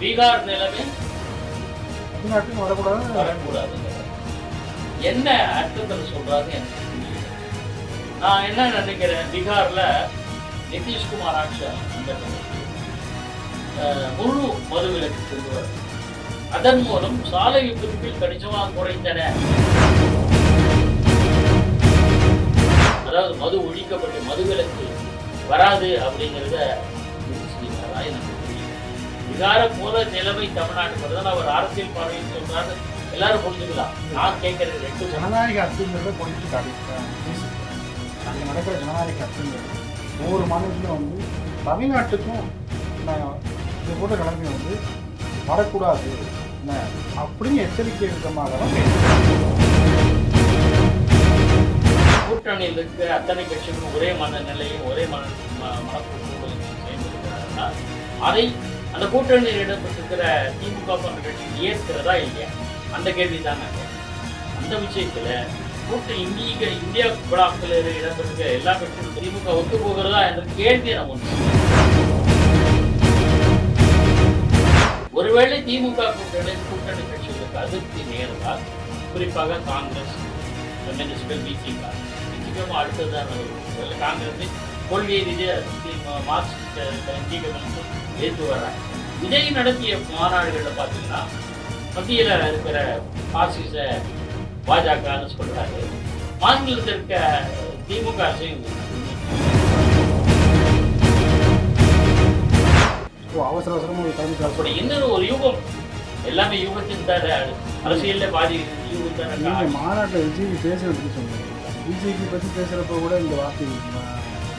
பீகார் நிலைமை தமிழ்நாட்டுக்கு வரக்கூடாது. வரக்கூடாது. என்ன அர்த்தத்தில் சொல்றாரு எனக்கு. நான் என்ன நினைக்கிறேன் பீகார்ல நிதிஷ்குமார் ஆட்சி முழு மதுவிலக்கு கொண்டு அதன் மூலம் சாலை விபத்துகள் கணிசமாக குறைந்தன. அதாவது மது ஒழிக்கப்பட்டு மதுவிலக்கு வராது அப்படிங்கிறத எனக்கு விகார போல நிலைமை தமிழ்நாட்டுக்கு வருதுன்னு அவர் அரசியல் பார்வையில் சொல்றாரு எல்லாரும் புரிஞ்சுக்கலாம். நான் கேட்கறது ரெண்டு ஜனநாயக அத்துங்கிறத போயிட்டு அங்கே நடக்கிற ஜனநாயக அத்துங்கிறது ஒவ்வொரு மாநிலத்திலும் வந்து தமிழ்நாட்டுக்கும் நான் இது போன்ற நிலைமை வந்து வரக்கூடாது. அப்படின்னு எச்சரிக்கை விதமாக. கூட்டணியில் இருக்கிற அத்தனை கட்சிகளும் ஒரே மனநிலையும் ஒரே மன ம- மனப்போக்கும் சேர்ந்திருக்கிறார்களா அதை அந்த கூட்டணியில் இடம்பெற்றிருக்கிற திமுக போன்ற கட்சி ஏற்கிறதா இல்லையா? அந்த கேள்வி தாங்க அந்த விஷயத்தில் கூட்டு இந்திய இந்தியா பிளாக்கில் இடம்பெற்றிருக்கிற எல்லா கட்சிகளும் திமுக ஒத்து போகிறதா என்ற கேள்வியை நம்ம ஒருவேளை திமுக கூட்டணி கூட்டணி கட்சிகளுக்கு அதிருப்தி நேர்ந்தால் குறிப்பாக காங்கிரஸ் கம்யூனிஸ்ட்கள் விசிக நிச்சயமாக அடுத்ததான் காங்கிரஸ் கொள்கை ரீதியாக மார்க்சிஸ்ட் இந்திய கம்யூனிஸ்ட் எதிர்த்து வர்றாங்க விஜய் நடத்திய மாநாடுகளில் பார்த்தீங்கன்னா மத்தியில் இருக்கிற பாசிச பாஜகன்னு சொல்றாரு. மாநிலத்தில் இருக்க திமுக அரசையும் அவசர அவசரமாக அப்படி இன்னொரு ஒரு யூகம். எல்லாமே யூகத்தின் தான். அரசியல்ல பாதி யூகம் தானே. நீங்கள் மாநாட்டில் விஜய் பேசுறதுக்கு சொன்னீங்க பிஜேபி பற்றி பேசுகிறப்ப கூட இந்த வார்த்தை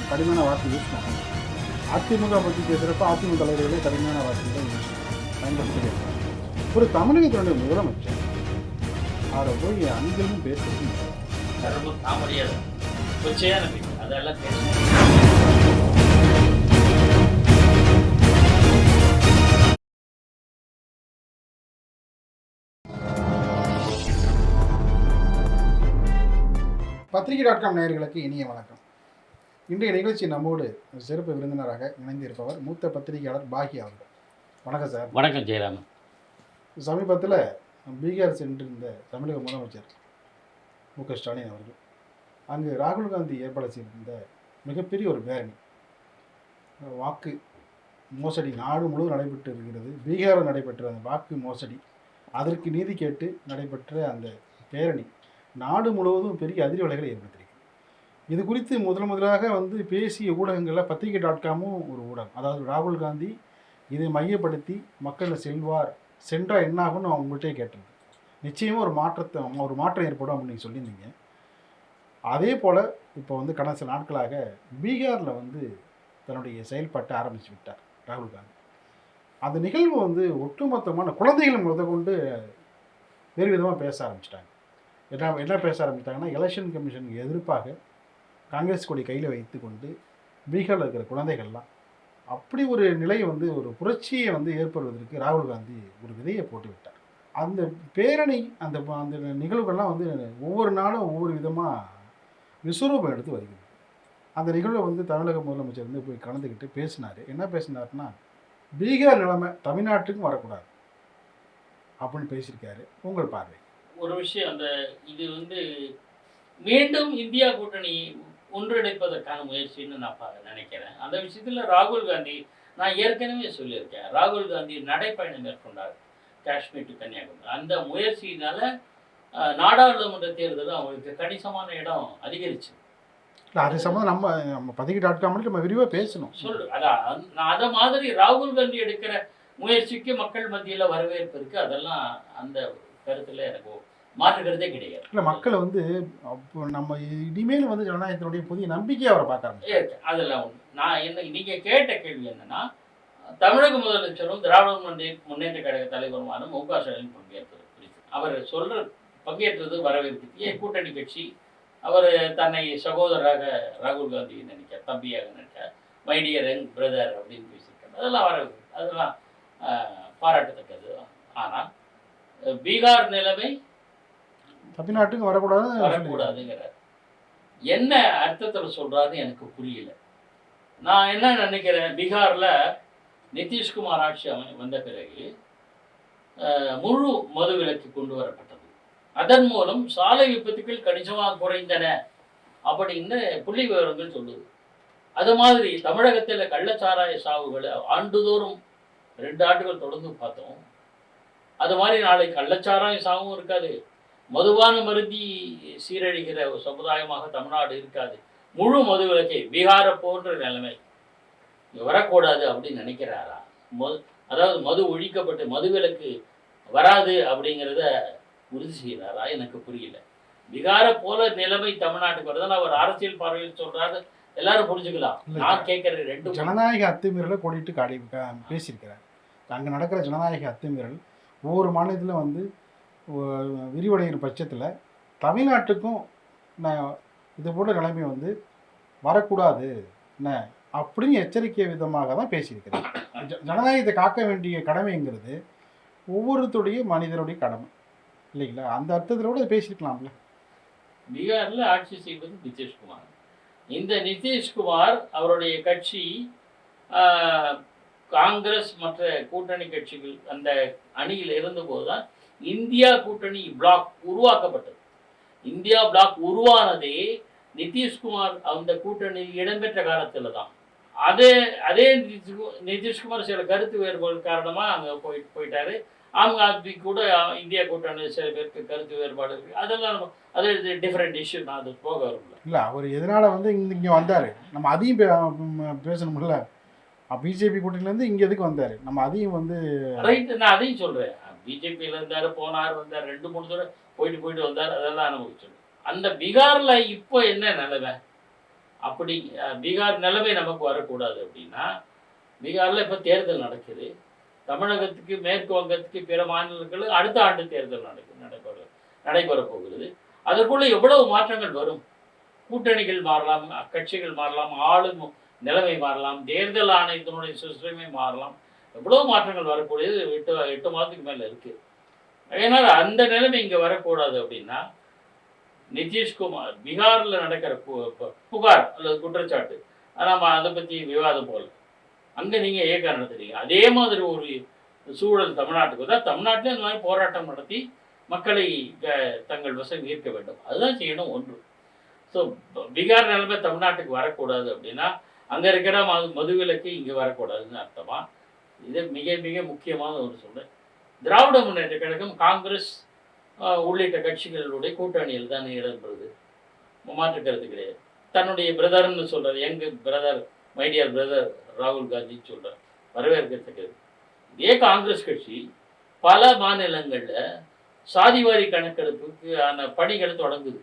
கடுமையான வார்த்தை யூஸ் பண்ணாங்க. அதிமுக பற்றி பேசுகிறப்ப அதிமுக தலைவர்களே கடுமையான வார்த்தைகளை யூஸ் பயன்படுத்திட்டு ஒரு தமிழகத்தினுடைய முதலமைச்சர் அவரை போய் அங்கிலும் பேசுறது அதெல்லாம் பேச பத்திரிகை டாட் காம் நேயர்களுக்கு இனிய வணக்கம். இன்றைய நிகழ்ச்சி நம்மோடு சிறப்பு விருந்தினராக இணைந்து இருப்பவர் மூத்த பத்திரிகையாளர் பாகி அவர்கள். வணக்கம் சார். வணக்கம் ஜெயராமன் சமீபத்தில் பீகார் சென்றிருந்த தமிழக முதலமைச்சர் மு க ஸ்டாலின் அவர்கள் அங்கு ராகுல் காந்தி ஏற்பாடு செய்திருந்த மிகப்பெரிய ஒரு பேரணி. வாக்கு மோசடி நாடு முழுவதும் நடைபெற்று இருக்கிறது. பீகாரில் நடைபெற்ற அந்த வாக்கு மோசடி அதற்கு நீதி கேட்டு நடைபெற்ற அந்த பேரணி நாடு முழுவதும் பெரிய அதிர்வலைகளை ஏற்படுத்தியிருக்கு. இது குறித்து முதல் முதலாக வந்து பேசிய ஊடகங்களில் பத்திரிகை டாட் காமும் ஒரு ஊடகம். அதாவது ராகுல் காந்தி இதை மையப்படுத்தி மக்களை செல்வார் சென்றால் என்ன ஆகும்னு அவங்க உங்கள்கிட்டே கேட்டிருந்தேன். நிச்சயமாக ஒரு மாற்றத்தை ஒரு மாற்றம் ஏற்படும் அப்படின்னு நீங்கள் சொல்லியிருந்தீங்க. அதே போல் இப்போ வந்து கடந்த சில நாட்களாக பீகாரில் வந்து தன்னுடைய செயல்பாட்டை ஆரம்பித்து விட்டார் ராகுல் காந்தி. அந்த நிகழ்வு வந்து ஒட்டுமொத்தமான குழந்தைகள் முத கொண்டு வேறு விதமாக பேச ஆரம்பிச்சிட்டாங்க. என்ன என்ன பேச ஆரம்பிச்சிட்டாங்கன்னா எலெக்ஷன் கமிஷனுக்கு எதிர்ப்பாக காங்கிரஸ் கொடி கையில் வைத்து கொண்டு பீகாரில் இருக்கிற குழந்தைகள்லாம் அப்படி ஒரு நிலை வந்து ஒரு புரட்சியை வந்து ஏற்படுவதற்கு ராகுல் காந்தி ஒரு விதையை போட்டுவிட்டார் அந்த பேரணி அந்த அந்த நிகழ்வுகள்லாம் வந்து ஒவ்வொரு நாளும் ஒவ்வொரு விதமாக விஸ்வரூபம் எடுத்து வருகிறது. அந்த நிகழ்வை வந்து தமிழக முதலமைச்சர் வந்து போய் கலந்துக்கிட்டு பேசினார். என்ன பேசினாருன்னா பீகார் நிலைமை தமிழ்நாட்டுக்கும் வரக்கூடாது அப்படின்னு பேசியிருக்காரு. உங்கள் பார்வை? ஒரு விஷயம் அந்த இது வந்து மீண்டும் இந்தியா கூட்டணி ஒன்றிணைப்பதற்கான முயற்சின்னு நான் நினைக்கிறேன். அந்த விஷயத்துல ராகுல் காந்தி நான் ஏற்கனவே சொல்லியிருக்கேன். ராகுல் காந்தி நடைப்பயணம் மேற்கொண்டார். காஷ்மீர் டு கன்னியாகுமரி. அந்த முயற்சியினால நாடாளுமன்ற தேர்தலும் அவங்களுக்கு கணிசமான இடம் அதிகரிச்சு. அது சம்மந்தம் நம்ம நம்ம பத்திரிகை டாட் காம்ல நம்ம விரிவாக பேசணும். சொல்லு. அதான் நான் அத மாதிரி ராகுல் காந்தி எடுக்கிற முயற்சிக்கு மக்கள் மத்தியில வரவேற்பு இருக்கு. அதெல்லாம் அந்த கருத்துல எனக்கு மாற்றுக்கிறதே கிடையாது. இல்லை மக்களை வந்து அப்போ நம்ம இனிமேல் வந்து ஜனநாயகத்தினுடைய புதிய நம்பிக்கையை அவரை ஏ, அதெல்லாம் ஒண்ணு நான் என்ன நீங்க கேட்ட கேள்வி என்னன்னா தமிழக முதலமைச்சரும் திராவிட முன்னே- முன்னேற்ற கழக தலைவருமான மு க ஸ்டாலின் பங்கேற்பது குறித்து. அவர் சொல்ற பங்கேற்றது வரவேற்பு ஏன் கூட்டணி கட்சி அவர் தன்னை சகோதரராக ராகுல் காந்தி நினைக்க தம்பியாக நினைக்க மைடியர் யங் பிரதர் அப்படின்னு பேசியிருக்காரு. அதெல்லாம் வரவேற்பு அதெல்லாம் பாராட்டத்தக்கது. ஆனால் பீகார் நிலைமை தமிழ்நாட்டுக்கு வரக்கூடாது வரக்கூடாதுங்கிறார். என்ன அர்த்தத்தில் சொல்றாருன்னு எனக்கு புரியல. நான் என்ன நினைக்கிறேன் பீகார்ல நிதிஷ்குமார் ஆட்சி அமை வந்த பிறகு முழு மது விலக்கு கொண்டு வரப்பட்டது. அதன் மூலம் சாலை விபத்துக்கள் கணிசமாக குறைந்தன அப்படின்னு புள்ளி விவரங்கள் சொல்லுது. அது மாதிரி தமிழகத்தில் கள்ளச்சாராய சாவுகளை ஆண்டுதோறும் ரெண்டு ஆண்டுகள் தொடர்ந்து பார்த்தோம். அது மாதிரி நாளை கள்ளச்சாராய சாவும் இருக்காது. மதுபான மருந்தி சீரழிகிற ஒரு சமுதாயமாக தமிழ்நாடு இருக்காது. முழு மது விலக்கை பீகாரை போன்ற நிலைமை. வரக்கூடாது அப்படின்னு நினைக்கிறாரா? மது அதாவது மது ஒழிக்கப்பட்டு மது விலக்கு வராது அப்படிங்கிறத உறுதி செய்கிறாரா எனக்கு புரியல. பீகாரை போல நிலைமை தமிழ்நாட்டுக்கு வருதுன்னு அவர் அரசியல் பார்வையில் சொல்றாரு. எல்லாரும் புரிஞ்சுக்கலாம். நான் கேட்கறது ரெண்டு ஜனநாயக அத்துமீறலை கொடிட்டு காடி பேசியிருக்கிறார். அங்கே நடக்கிற ஜனநாயக அத்துமீறல் ஒவ்வொரு மாநிலத்திலும் வந்து விரிவடைகிற பட்சத்தில் தமிழ்நாட்டுக்கும் நான் இது போன்ற நிலைமை வந்து வரக்கூடாது என்ன அப்படின்னு எச்சரிக்கை விதமாக தான் பேசியிருக்கிறேன் ஜனநாயகத்தை காக்க வேண்டிய கடமைங்கிறது ஒவ்வொருத்தருடைய மனிதருடைய கடமை. இல்லைங்களா? அந்த அர்த்தத்தில் கூட பேசியிருக்கலாம்ல. பீகாரில் ஆட்சி செய்வது நிதிஷ்குமார். இந்த நிதிஷ்குமார் அவருடைய கட்சி காங்கிரஸ் மற்ற கூட்டணி கட்சிகள் அந்த அணியில் இருந்தபோது தான் இந்தியா கூட்டணி பிளாக் உருவாக்கப்பட்டது. இந்தியா பிளாக் உருவானதே நிதிஷ்குமார் அந்த கூட்டணியில் இடம்பெற்ற காலத்தில் தான் அதே அதே நிதிஷ்கு- நிதிஷ்குமார் சில கருத்து வேறுபாடு காரணமாக அங்கே போய் போயிட்டாரு. ஆம் ஆத்மி கூட இந்தியா கூட்டணி சில பேருக்கு கருத்து வேறுபாடு இருக்கு. அதெல்லாம் அது டிஃப்ரெண்ட் இஷ்யூ நான் அது போக வரல இல்லை அவர் எதனால் வந்து இங்கே இங்கே வந்தார்? நம்ம அதையும் பேசணும்ல. பிஜேபி கூட்டணியிலேருந்து இங்கே எதுக்கு வந்தார்? நம்ம அதையும் வந்து நான் அதையும் சொல்கிறேன் பிஜேபியில் இருந்தார் போனார் வந்தார் ரெண்டு மூணு தடவை போயிட்டு போயிட்டு வந்தார் அதெல்லாம் நமக்கு அந்த பீகாரில் இப்போ என்ன நிலைமை அப்படி பீகார் நிலைமை நமக்கு வரக்கூடாது அப்படின்னா பீகார்ல இப்போ தேர்தல் நடக்குது. தமிழகத்துக்கு மேற்கு வங்கத்துக்கு பிற மாநிலங்களுக்கு அடுத்த ஆண்டு தேர்தல் நடக்கு நடைபெற நடைபெற போகிறது. அதற்குள்ள எவ்வளவு மாற்றங்கள் வரும்? கூட்டணிகள் மாறலாம் கட்சிகள் மாறலாம் ஆளும் நிலைமை மாறலாம் தேர்தல் ஆணையத்தினுடைய சிஸ்டமே மாறலாம். எவ்வளவு மாற்றங்கள் வரக்கூடியது எட்டு எட்டு மாதத்துக்கு மேலே இருக்கு. அதனால அந்த நிலைமை இங்கே வரக்கூடாது அப்படின்னா நிதிஷ்குமார் பீகாரில் நடக்கிற பு- புகார் அல்லது குற்றச்சாட்டு ஆனா, நம்ம அதை பத்தி விவாதம் போகல அங்கே நீங்க ஏக்கம் நடத்துறீங்க. அதே மாதிரி ஒரு சூழல் தமிழ்நாட்டுக்கு தான் தமிழ்நாட்டில் இந்த மாதிரி போராட்டம் நடத்தி மக்களை தங்கள் வசம் ஈர்க்க வேண்டும். அதுதான் செய்யணும் ஒன்று. ஸோ பீகார் நிலைமை தமிழ்நாட்டுக்கு வரக்கூடாது அப்படின்னா அங்க இருக்கிற மது மதுவிலக்கு இங்க வரக்கூடாதுன்னு அர்த்தமா? இது மிக மிக முக்கியமான ஒரு சொல்றேன். திராவிட முன்னேற்ற கழகம் காங்கிரஸ் உள்ளிட்ட கட்சிகளுடைய கூட்டணியில் தான் இடம்பெறுது மாற்று கருத்து கிடையாது. தன்னுடைய பிரதர்னு சொல்றாரு எங்க பிரதர் மைடியர் பிரதர் ராகுல் காந்தின்னு சொல்றார் வரவேற்கத்தக்கது. இதே காங்கிரஸ் கட்சி பல மாநிலங்கள்ல சாதிவாரி கணக்கெடுப்புக்கு ஆன பணிகளை தொடங்குது.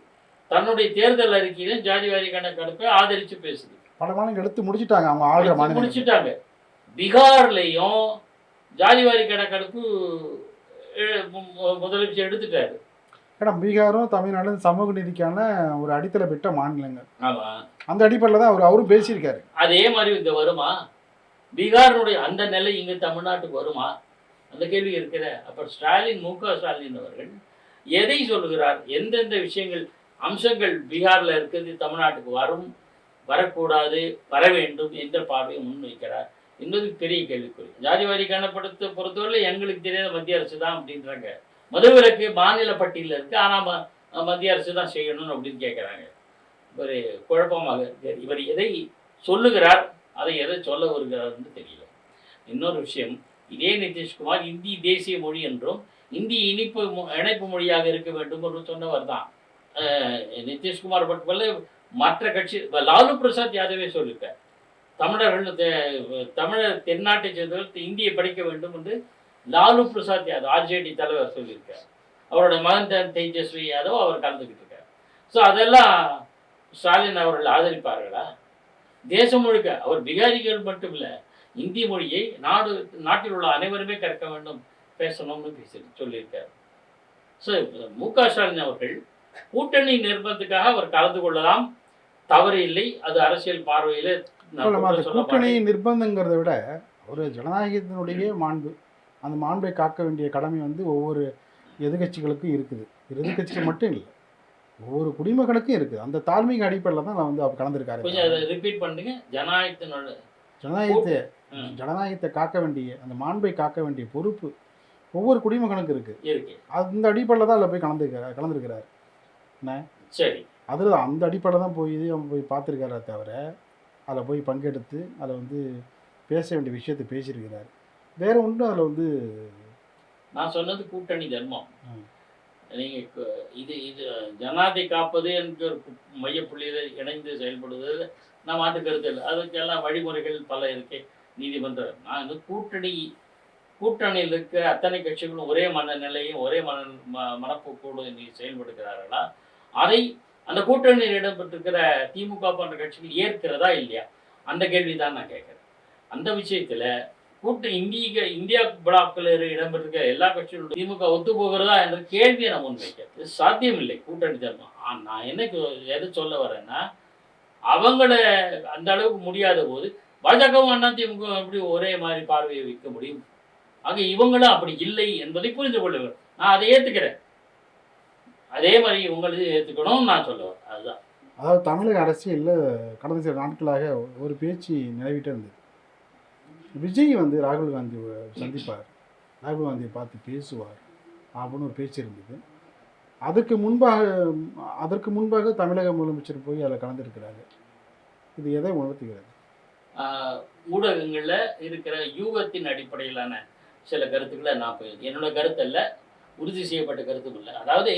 தன்னுடைய தேர்தல் அறிக்கையிலும் ஜாதிவாரி கணக்கெடுப்பை ஆதரிச்சு பேசுது. பல மாநிலங்கள் எடுத்து முடிச்சிட்டாங்க அவங்க ஆளுகிற மாநிலம் முடிச்சிட்டாங்க. பீகார்லயும் ஜாதிவாரி கணக்கெடுப்பு முதலமைச்சர் எடுத்துட்டாரு. ஏன்னா பீகாரும் தமிழ்நாடும் சமூக நீதிக்கான ஒரு அடித்தள பெற்ற மாநிலங்கள். ஆமா. அந்த அடிப்படையில் தான் அவர் அவரும் பேசியிருக்காரு. அதே மாதிரி இங்க வருமா? பீகாரினுடைய அந்த நிலை இங்க தமிழ்நாட்டுக்கு வருமா? அந்த கேள்வி இருக்கிற. அப்ப ஸ்டாலின் மு க ஸ்டாலின் அவர்கள் எதை சொல்லுகிறார்? எந்தெந்த விஷயங்கள் அம்சங்கள் பீகார்ல இருக்குது தமிழ்நாட்டுக்கு வரும்? வரக்கூடாது வர வேண்டும் என்ற பார்வையை முன்வைக்கிறார். என்பது பெரிய கேள்விக்குறி. ஜாதிவாரி கணப்படுத்த பொறுத்தவரை எங்களுக்கு தெரியாத மத்திய அரசு தான் அப்படின்றாங்க. மதுவிலக்கு மாநில பட்டியலில் இருக்கு. ஆனா மத்திய அரசு தான் செய்யணும் அப்படின்னு கேட்குறாங்க ஒரு குழப்பமாக இருக்கு. இவர் எதை சொல்லுகிறார் அதை எதை சொல்ல வருகிறார்னு தெரியல. இன்னொரு விஷயம் இதே நிதிஷ்குமார் இந்தி தேசிய மொழி என்றும் இந்தி இனிப்பு மொ- இணைப்பு மொழியாக இருக்க வேண்டும் என்று சொன்னவர் தான். அஹ் நிதிஷ்குமார் மட்டுமல்ல மற்ற கட்சி லாலு பிரசாத் யாதவே சொல்லியிருக்கார் தமிழர்கள் தமிழர் தென்னாட்டை சேர்ந்தவர்கள் இந்தியை படிக்க வேண்டும் என்று லாலு பிரசாத் யாதவ் ஆர்ஜேடி தலைவர் சொல்லியிருக்கார் அவரோட மகன் தான் தேஜஸ்வி யாதவ் அவர் கலந்துக்கிட்டு இருக்கார். ஸோ அதெல்லாம் ஸ்டாலின் அவர்கள் ஆதரிப்பார்களா? தேசம் முழுக்க அவர் பிகாரிகள் மட்டும் இல்லை இந்தி மொழியை நாடு நாட்டில் உள்ள அனைவருமே கற்க வேண்டும் பேசணும்னு பேசி சொல்லியிருக்கார். ஸோ மு க ஸ்டாலின் அவர்கள் கூட்டணி நிர்பந்தத்துக்காக அவர் கலந்து கொள்ளலாம். தவறு இல்லை அது அரசியல் பார்வையில் நம்ம கூட்டணி. நிர்பந்தங்கிறத விட ஒரு ஜனநாயகத்தினுடைய மாண்பு அந்த மாண்பை காக்க வேண்டிய கடமை வந்து ஒவ்வொரு எதிர்கட்சிகளுக்கும் இருக்குது. எதிர்கட்சிகள் மட்டும் இல்லை ஒவ்வொரு குடிமகனுக்கும் இருக்குது. அந்த தாழ்மைக்கு அடிப்படையில் தான் நான் வந்து அவர் கலந்துருக்காரு. கொஞ்சம் அதை ரிப்பீட் பண்ணுங்க. ஜனநாயகத்தினோட ஜனநாயகத்தை. ஜனநாயகத்தை காக்க வேண்டிய அந்த மாண்பை காக்க வேண்டிய பொறுப்பு ஒவ்வொரு குடிமகனுக்கு இருக்கு இருக்கு. அந்த அடிப்படையில் தான் அதில் போய் கலந்து கலந்துருக்கிறார். சரி. அதில் அந்த அடிப்படையில் தான் போய் அவன் போய் பார்த்துருக்காரே தவிர அதில் போய் பங்கெடுத்து அதில் வந்து பேச வேண்டிய விஷயத்தை பேசியிருக்கிறார். வேற ஒன்றும் அதில் வந்து நான் சொன்னது கூட்டணி தர்மம். ம். நீங்க கு- இது இது ஜனாதி காப்பது என்கிற ஒரு மையப்புள்ளியில் இணைந்து செயல்படுவது நான் மாற்று கருத்து இல்லை. அதுக்கெல்லாம் வழிமுறைகள் பல இருக்கு. நீதிமன்றம். நான் வந்து கூட்டணி கூட்டணியில் இருக்க அத்தனை கட்சிகளும் ஒரே மனநிலையும் ஒரே மன ம- மனப்போக்கோடு நீ செயல்படுகிறார்களா? அதை அந்த கூட்டணியில் இடம்பெற்றிருக்கிற திமுக போன்ற கட்சிகள் ஏற்கிறதா இல்லையா? அந்த கேள்வி தான் நான் கேட்குறேன். அந்த விஷயத்துல கூட்ட இந்திய இந்தியா பிளாக்கில் இடம்பெற்றிருக்க எல்லா கட்சிகளும் திமுக ஒத்து போகிறதா என்ற கேள்வியை நான் முன்வைக்கிறது சாத்தியமில்லை கூட்டணி தர்மம் நான் என்ன எதை எது சொல்ல வரேன்னா அவங்கள அந்த அளவுக்கு முடியாத போது பாஜகவும் அண்ணா திமுக எப்படி ஒரே மாதிரி பார்வையை வைக்க முடியும்? ஆக இவங்களும் அப்படி இல்லை என்பதை புரிந்து கொள்ள வேண்டும். நான் அதை ஏற்றுக்கிறேன் அதே மாதிரி இவங்களையும் ஏத்துக்கணும்னு நான் சொல்ல வரேன் அதுதான். அதாவது தமிழக அரசியலில் கடந்த சில நாட்களாக ஒரு பேச்சு நிலவிட்டே இருந்தது. விஜய் வந்து ராகுல் காந்தியை சந்திப்பார். ராகுல் காந்தியை பார்த்து பேசுவார் அப்படின்னு ஒரு பேச்சு இருந்தது. அதுக்கு முன்பாக அதற்கு முன்பாக தமிழக முதலமைச்சர் போய் அதில் கலந்துருக்கிறாரு. இது எதை உணர்த்துகிறது? ஊடகங்கள்ல இருக்கிற யூகத்தின் அடிப்படையிலான சில கருத்துக்களை நான் என்னோட கருத்து அல்ல உறுதி செய்யப்பட்ட கருத்தும் இல்லை. அதாவது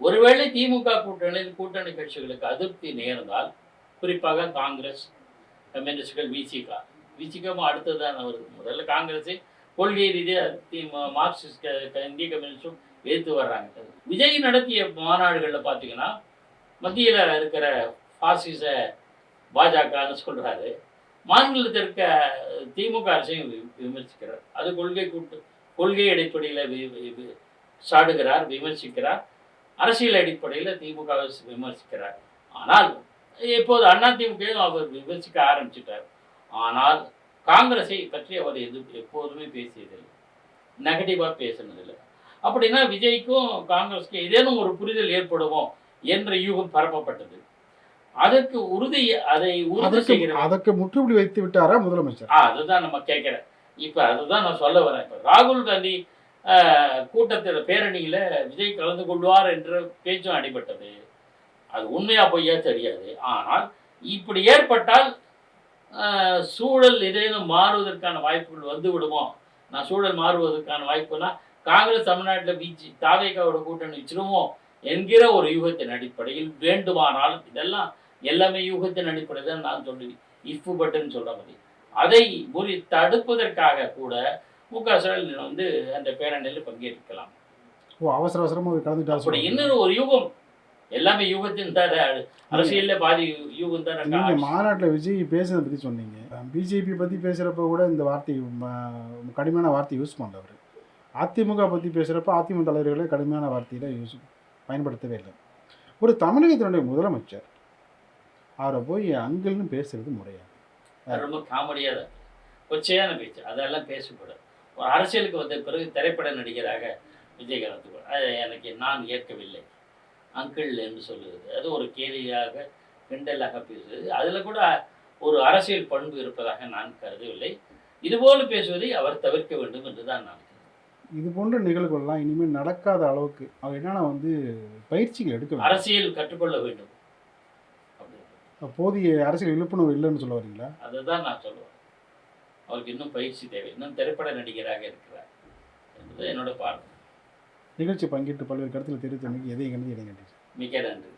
ஒருவேளை திமுக கூட்டணியில் கூட்டணி கட்சிகளுக்கு அதிருப்தி நேர்ந்தால் குறிப்பாக காங்கிரஸ் கம்யூனிஸ்டுகள் விசிக. விசிகமும் அடுத்ததான் வருது முதல்ல காங்கிரஸை கொள்கை ரீதியாக தி மார்க்சிஸ்ட் க- இந்திய கம்யூனிஸ்டும் எதிர்த்து வர்றாங்க. விஜய் நடத்திய மாநாடுகளில் பார்த்தீங்கன்னா மத்தியில் இருக்கிற பாசிச பாஜகன்னு சொல்கிறாரு மாநிலத்தில் இருக்க திமுக அரசையும் விமர்சிக்கிறார். அது கொள்கை கூட்டு கொள்கை அடிப்படையில் வி- சாடுகிறார் விமர்சிக்கிறார். அரசியல் அடிப்படையில் திமுக வை விமர்சிக்கிறார். ஆனால் இப்போது அண்ணா திமுகவும் அவர் விமர்சிக்க ஆரம்பிச்சிட்டார். ஆனால் காங்கிரஸை பற்றி அவர் எது எப்போதுமே பேசியதில்லை. நெகட்டிவாக பேசினதில்லை. அப்படின்னா விஜய்க்கும் காங்கிரஸ்க்கும் ஏதேனும் ஒரு புரிதல் ஏற்படுமோ என்ற யூகம் பரப்பப்பட்டது. அதற்கு உறுதி அதை உறுதி செய்கிற அதற்கு முற்றுப்புள்ளி வைத்து விட்டாரா முதலமைச்சர்? அதுதான் நம்ம கேட்குறேன் இப்போ அதுதான் நான் சொல்ல வரேன். இப்போ ராகுல் காந்தி கூட்டத்தில் பேரணியில் விஜய் கலந்து கொள்வார் என்ற பேச்சும் அடிபட்டது. அது உண்மையா பொய்யா தெரியாது. ஆனால் இப்படி ஏற்பட்டால் ஆஹ், சூழல் ஏதேனும் மாறுவதற்கான வாய்ப்புகள் வந்து விடுமோ? நான் சூழல் மாறுவதற்கான வாய்ப்புனா காங்கிரஸ் தமிழ்நாட்டில் பிஜி தாவேகாவோட கூட்டணி வச்சிருமோ என்கிற ஒரு யூகத்தின் அடிப்படையில் வேண்டுமானால் இதெல்லாம் எல்லாமே யூகத்தின் அடிப்படையில் தான் நான் சொல்லி இஃப்பு பட்டுன்னு சொல்ற மாதிரி. அதை முறி தடுப்பதற்காக கூட மு க ஸ்டாலின் வந்து அந்த பேரணியில் பங்கேற்கலாம். ஓ அவசர அவசரமாக கலந்துட்டார் அப்படி. இன்னொரு ஒரு யூகம். எல்லாமே யூகத்தின் தான் அரசியல்ல பாதி யூகம் தான் நீங்க மாநாட்டில் விஜய் பேசுனதை பற்றி சொன்னீங்க. பிஜேபி பற்றி பேசுகிறப்ப கூட இந்த வார்த்தை கடுமையான வார்த்தை யூஸ் பண்ணல அவர் அதிமுக பற்றி பேசுகிறப்ப அதிமுக தலைவர்களே கடுமையான வார்த்தையில யூஸ் பயன்படுத்தவே இல்லை. ஒரு தமிழகத்தினுடைய முதலமைச்சர் அவரை போய் அங்கிள்னு பேசுறது முறையா? அது ரொம்ப காமெடியாக. கொச்சையான பேச்சு. அதெல்லாம் பேசக்கூடாது. ஒரு அரசியலுக்கு வந்த பிறகு திரைப்பட நடிகராக விஜயகாந்த் அது எனக்கு நான் ஏற்கவில்லை. அங்கிள் என்று சொல்லுவது அது ஒரு கேலியாக கிண்டலாக பேசுவது அதில் கூட ஒரு அரசியல் பண்பு இருப்பதாக நான் கருதவில்லை. இதுபோல பேசுவதை அவர் தவிர்க்க வேண்டும் என்று தான் நான். இது போன்ற நிகழ்வுகள்லாம் இனிமேல் நடக்காத அளவுக்கு அவர் என்னன்னா வந்து பயிற்சிகள் எடுக்க அரசியல் கற்றுக்கொள்ள வேண்டும். அப்படி போதிய அரசியல் விழிப்புணர்வு இல்லைன்னு சொல்ல வரீங்களா? அதுதான் நான் சொல்லுவேன். அவருக்கு இன்னும் பயிற்சி தேவை. இன்னும் திரைப்பட நடிகராக இருக்கிறார் என்பது என்னோட பார்வை. நிகழ்ச்சி பங்கேற்று பல்வேறு கருத்தில் தெரிவித்தமைக்கு எதை கண்டு இடைக்கண்டீர்கள் மிக்க நன்றி.